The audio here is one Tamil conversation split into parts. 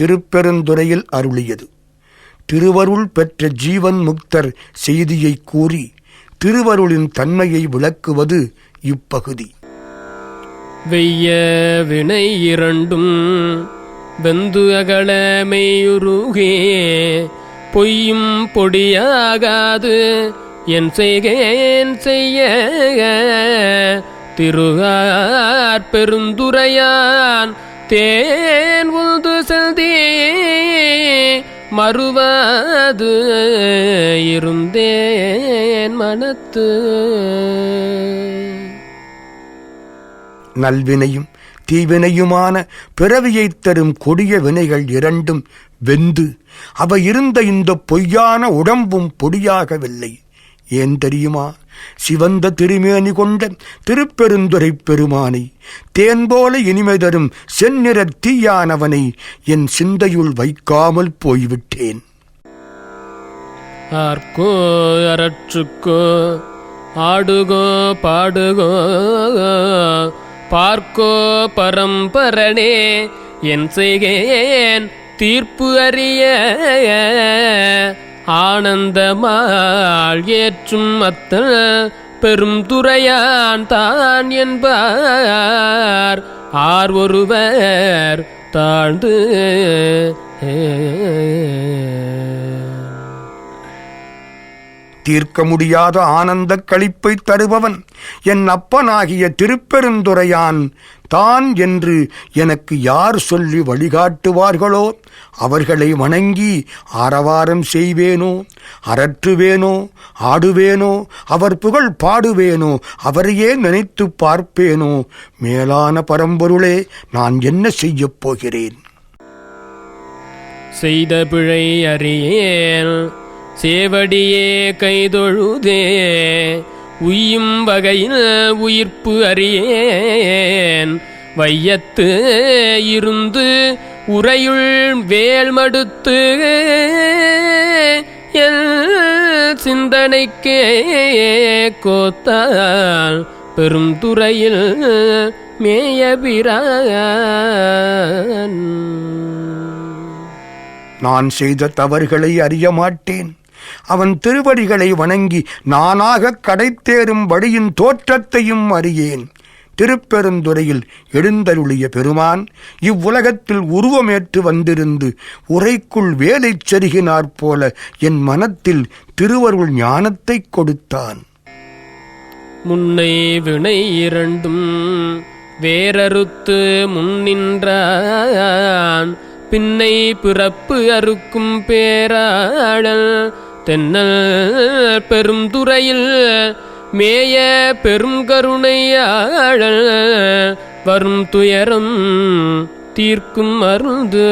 திருப்பெருந்துறையில் அருளியது. திருவருள் பெற்ற ஜீவன் முக்தர் செய்தியை கூறி திருவருளின் தன்மையை விளக்குவது இப்பகுதி. வெய்ய வினை இரண்டும் வெந்து அகல பொய்யும் பொடியாகாது என் செய்கேன் செய்ய. திருகார் பெருந்துரையான் தேன் உது செல்தி மறுவாது இருந்தேன் மனத்து. நல்வினையும் தீவினையுமான பிறவியைத் தரும் கொடிய வினைகள் இரண்டும் வெந்து அவை இருந்த இந்த பொய்யான உடம்பும் பொடியாகவில்லை. ஏன் தெரியுமா? சிவந்த திருமேனி கொண்ட திருப்பெருந்துரை பெருமானை தேன் போல இனிமை தரும் செந்நிற தீயானவனை என் சிந்தையுள் வைக்காமல் போய்விட்டேன். ஆர்கோ அரற்றுக்கோ ஆடுகோ பாடுகோ பார்க்கோ பரம்பரனே என் செய்கேன் தீர்ப்பு அறிய ஆனந்தமாள் ஏற்றும் அத்த பெரும் துறையான் தான் என்பார். ஆர் ஒருவர் தாழ்ந்து தீர்க்க முடியாத ஆனந்தக் களிப்பை தருபவன் என் அப்பனாகிய திருப்பெருந்துரையான் தான் என்று எனக்கு யார் சொல்லி வழிகாட்டுவார்களோ அவர்களை வணங்கி ஆரவாரம் செய்வேனோ அரற்றுவேனோ ஆடுவேனோ அவர் புகழ் பாடுவேனோ அவரையே நினைத்துப் பார்ப்பேனோ. மேலான பரம்பொருளே நான் என்ன செய்யப் போகிறேன்? செய்த பிழை அறியேன் சேவடியே கைதொழுதே உய்யும் வகையில் உயிர்ப்பு அறியேன். வையத்து இருந்து உரையுள் வேல்மடுத்து எல் சிந்தனைக்கே கோத்தால் பெருந்துறையில் மேயபிரான் நான் செய்த தவறுகளை அறிய மாட்டேன். அவன் திருவடிகளை வணங்கி நானாக கடைத்தேறும் வழியின் தோற்றத்தையும் அறியேன். திருப்பெருந்துறையில் எழுந்தருளிய பெருமான் இவ்வுலகத்தில் உருவமேற்று வந்திருந்து உரைக்குள் வேலை செருகினாற் போல என் மனத்தில் திருவருள் ஞானத்தை கொடுத்தான். முன்னை வினை இரண்டும் வேறறுத்து முன்னின்றான் பின்னை பிறப்பு அறுக்கும் பேராடல் தென்னல் பெரும் துறையில் மேய பெரும் கருணையாழல் வரும் துயரம் தீர்க்கும் அருந்து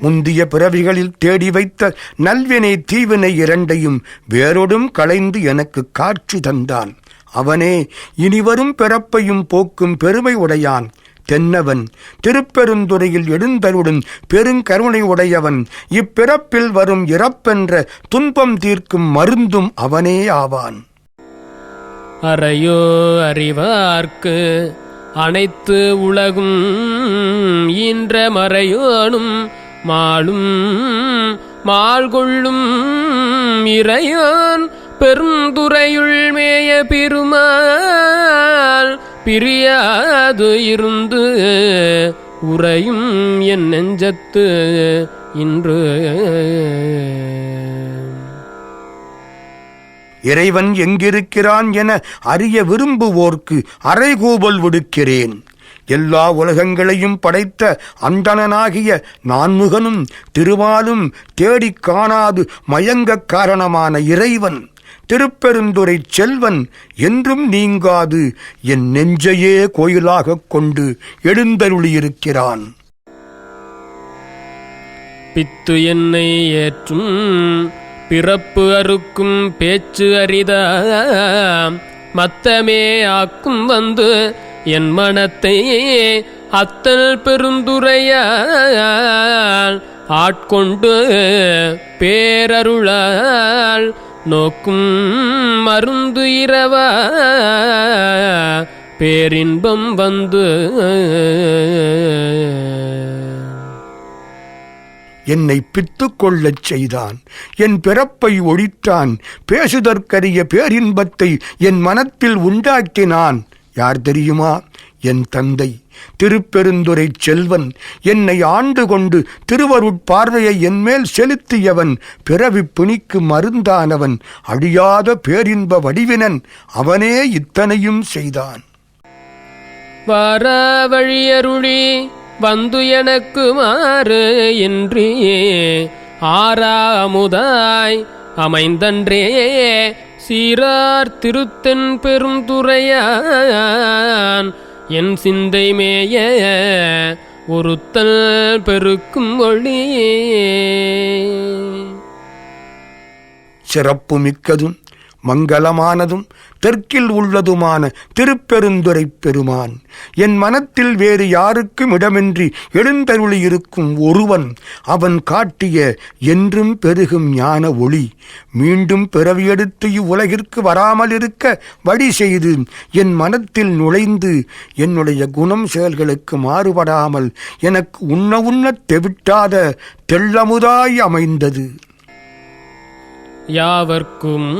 முந்திய பிறவிகளில் தேடி வைத்த நல்வினை தீவினை இரண்டையும் வேரோடும் களைந்து எனக்கு காட்சி தந்தான். அவனே இனிவரும் பிறப்பையும் போக்கும் பெருமை உடையான். தென்னவன் திருப்பெருந்துறையில் எழுந்தருடன் பெருங்கருணை உடையவன் இப்பிறப்பில் வரும் இறப்பென்ற துன்பம் தீர்க்கும் மருந்தும் அவனே ஆவான். அறையோ அறிவார்க்கு அனைத்து உலகும் ஈன்ற மறையோனும் மாளும் மாள்கொள்ளும் இறையான் பெருந்துறையுள் மேய பெருமான் பிரியாது இருந்து உறையும் என் நெஞ்சத்து இன்று. இறைவன் எங்கிருக்கிறான் என அறிய விரும்புவோர்க்கு அறைகூவல் விடுக்கிறேன். எல்லா உலகங்களையும் படைத்த அந்தணனாகிய நான்முகனும் திருவாலும் தேடிக் காணாது மயங்கக் காரணமான இறைவன். திருப்பெருந்துரை செல்வன் என்றும் நீங்காது. என் நெஞ்சையே கோயிலாகக் கொண்டு எழுந்தருளியிருக்கிறான். பித்து என்னை ஏற்றும் பிறப்பு அறுக்கும் பேச்சு அரிதாம் மத்தமே ஆக்கும் வந்து என் மனத்தை அத்தல் பெருந்துரையால் ஆட்கொண்டு பேரருளால் நோக்கும் மருந்து இரவா? பேரின்பம் வந்து என்னை பித்துக்கொள்ளச் செய்தான். என் பிறப்பை ஒழித்தான். பேசுதற்கரிய பேரின்பத்தை என் மனத்தில் உண்டாக்கினான். யார் தெரியுமா? என் தந்தை திருப்பெருந்துரை செல்வன் என்னை ஆண்டு கொண்டு திருவருட்பார்வையை என்மேல் செலுத்தியவன் பிறவி பிணிக்கு மருந்தானவன் அழியாத பேரின்ப வடிவினன் அவனே இத்தனையும் செய்தான். வார வழியருளி வந்து எனக்கு மாறு இன்றி ஆறாமுதாய் அமைந்தன்றே சீரார் திருத்தென் பெருந்துரையான் என் சிந்தை மேய ஒருத்தல் பெருக்கும் ஒளி. சிறப்பு மிக்கதும் மங்களமானதும் தெற்கில் உள்ளதுமான திருப்பெருந்துரை பெருமான். என் மனத்தில் வேறு யாருக்கும் இடமின்றி எழுந்தருளியிருக்கும் ஒருவன் அவன் காட்டிய என்றும் பெருகும் ஞான ஒளி. மீண்டும் பிறவியெடுத்து இவ்வுலகிற்கு வராமல் இருக்க வழி செய்து என் மனத்தில் நுழைந்து என்னுடைய குணம் செயல்களுக்கு மாறுபடாமல் எனக்கு உண்ண உண்ணத் தெவிட்டாத தெள்ளமுதாய் அமைந்தது. யாவர்க்கும்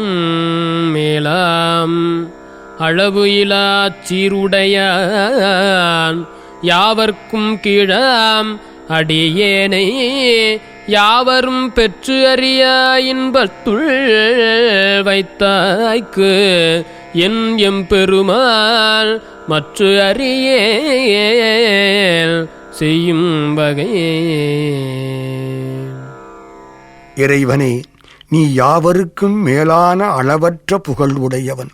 மேலாம். அளவு இலாச் சீருடையான். யாவர்க்கும் கீழாம். அடியேனை யாவரும் பெற்று அறியா இன்பத்துள் வைத்தாய்க்கு. என் எம்பெருமாள் மற்ற அறியேல் செய்யும் வகையே. இறைவனே நீ யாவருக்கும் மேலான அளவற்ற புகழ் உடையவன்.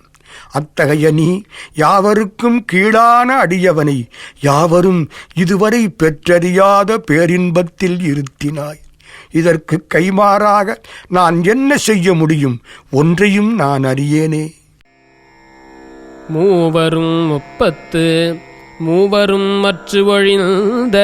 அத்தகைய நீ யாவருக்கும் கீழான அடியவனை யாவரும் இதுவரை பெற்றறியாத பேரின்பத்தில் இருத்தினாய். இதற்கு கைமாறாக நான் என்ன செய்ய முடியும்? ஒன்றையும் நான் அறியேனே. மூவரும் முப்பத்து மூவரும் மற்ற ஒழிந்த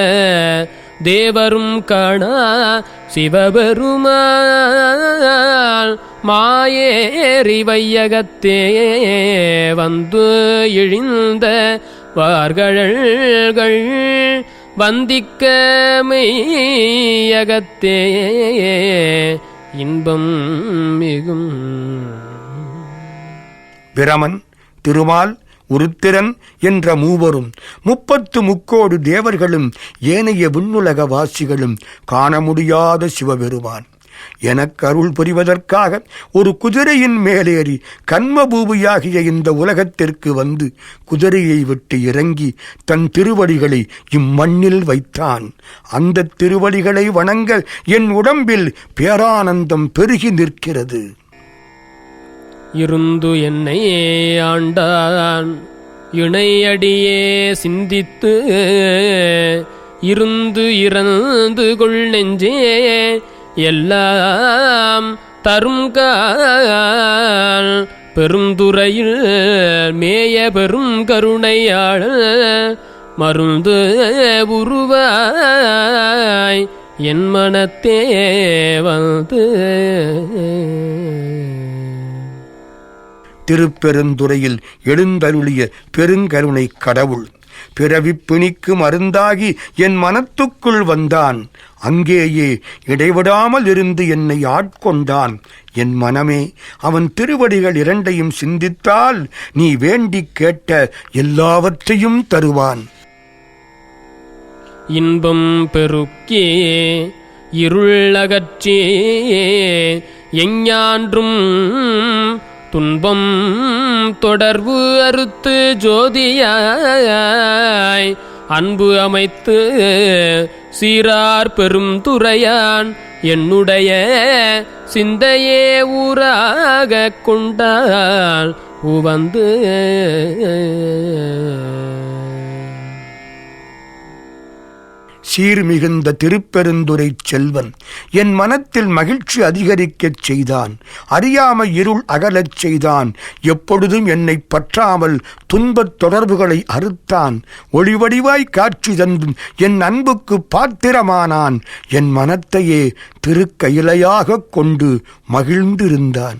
தேவரும் காணா சிவபெருமாள் மாயேறி வையகத்தே வந்து இழிந்த வார்கழல்கள் வந்திக்க மெய்யகத்தே. இன்பம் மிகும். பிரமன் திருமால் உருத்திரன் என்ற மூவரும் முப்பத்து முக்கோடு தேவர்களும் ஏனைய விண்ணுலக வாசிகளும் காண முடியாத சிவபெருமான். எனக்கு அருள் புரிவதற்காக ஒரு குதிரையின் மேலேறி கண்மபூபியாகிய இந்த உலகத்திற்கு வந்து குதிரையை விட்டு இறங்கி தன் திருவடிகளை இம்மண்ணில் வைத்தான். அந்த திருவடிகளை வணங்க என் உடம்பில் பேரானந்தம் பெருகி நிற்கிறது. இருந்து என்னை ஆண்டான். இணையடியே சிந்தித்து இருந்து இறந்து கொள் நெஞ்சே. எல்லாம் தரும் கால். பெருந்துறையில் மேய பெரும் கருணையாள். மருந்து உருவாய் என் மனத்தே வந்து. திருப்பெருந்துறையில் எழுந்தருளிய பெருங்கருணை கடவுள். பிறவிப்பிணிக்கு மருந்தாகி என் மனத்துக்குள் வந்தான். அங்கேயே இடைவிடாமல் இருந்து என்னை ஆட்கொண்டான். என் மனமே அவன் திருவடிகள் இரண்டையும் சிந்தித்தால் நீ வேண்டிக் கேட்ட எல்லாவற்றையும் தருவான். இன்பம் பெருக்கே இருளகற்றே எஞ்ஞான்றும் துன்பம் தொடர்பு அறுத்து ஜோதியாய். அன்பு அமைத்து சீரார் பெரும் துறையான். என்னுடைய சிந்தையே ஊராக கொண்டால் உவந்து சீர்மிகுந்த திருப்பெருந்துரை செல்வன். என் மனத்தில் மகிழ்ச்சி அதிகரிக்கச் செய்தான். அறியாமை இருள் அகலச் செய்தான். எப்பொழுதும் என்னை பற்றாமல் துன்பத் தொடர்புகளை அறுத்தான். ஒளிவடிவாய் காட்சி தந்தும் என் அன்புக்கு பாத்திரமானான். என் மனத்தையே திருக்கையிலையாகக் கொண்டு மகிழ்ந்திருந்தான்.